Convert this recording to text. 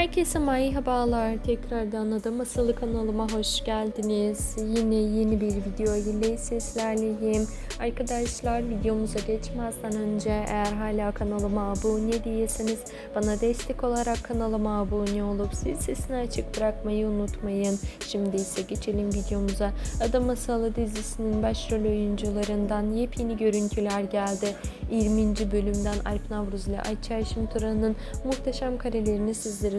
Herkese merhabalar. Tekrardan Ada Masalı kanalıma hoş geldiniz. Yine yeni bir video ile sizlerleyim. Arkadaşlar videomuza geçmezden önce eğer hala kanalıma abone değilseniz bana destek olarak kanalıma abone olup zil sesini açık bırakmayı unutmayın. Şimdi ise geçelim videomuza. Ada Masalı dizisinin başrol oyuncularından yepyeni görüntüler geldi. 20. bölümden Alp Navruz ile Ayça Ayşim Turan'ın muhteşem karelerini sizlere